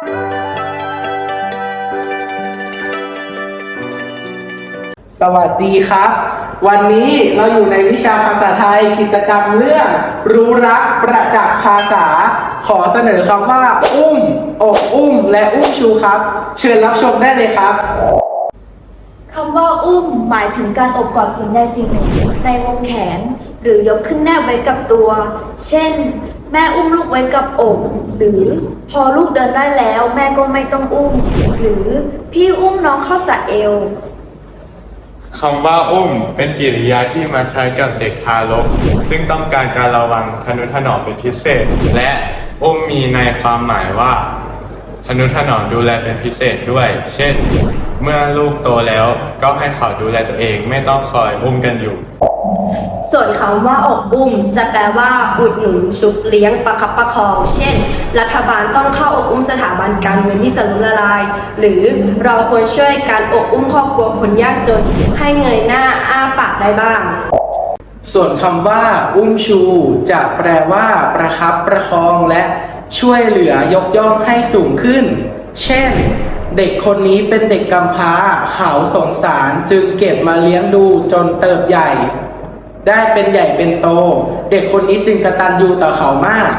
สวัสดีครับ วันนี้เราอยู่ในวิชาภาษาไทยกิจกรรมเรื่อง รู้รักประจักษ์ภาษา ขอเสนอคำว่า อุ้มอกอุ้ม และอุ้มชูครับ เชิญรับชมได้เลยครับ คำว่าอุ้มหมายถึงการอบกอดสิ่งใดสิ่งหนึ่ง ในวงแขน หรือยกขึ้นแนบไว้กับตัว เช่น แม่อุ้มลูกไว้กับอกหรือพอลูกเดินได้แล้วแม่ก็ไม่ต้องอุ้ม หรือพี่อุ้มน้องเข้าสะเอว คำว่าอุ้มเป็นกริยาที่มาใช้กับเด็กทารก ซึ่งต้องการการระวังทนุถนอมเป็นพิเศษ และอุ้มมีในความหมายว่า ทนุถนอมดูแลเป็นพิเศษด้วย เช่น เมื่อลูกโตแล้วก็ให้เขาดูแลตัวเองไม่ต้องคอยอุ้มกันอยู่ ส่วนคำว่าอกอุ้ม จะแปลว่าอุดหนุนชุบเลี้ยงประคับประคอง เช่น รัฐบาลต้องเข้าอกอุ้มสถาบันการเงินที่จะล้มละลาย หรือเราควรช่วยการอกอุ้มครอบครัวคนยากจน ให้เงยหน้าอ้าปากได้บ้าง ส่วนคำว่า อุ้มชู จะแปลว่า ประคับประคองและช่วยเหลือยกย่องให้สูงขึ้น เช่น เด็กคนนี้เป็นเด็กกำพร้า เขาสงสารจึงเก็บมาเลี้ยงดูจนเติบใหญ่ ได้เป็นใหญ่เป็นโต เด็กคนนี้จึงกระตันยูต่อเขามาก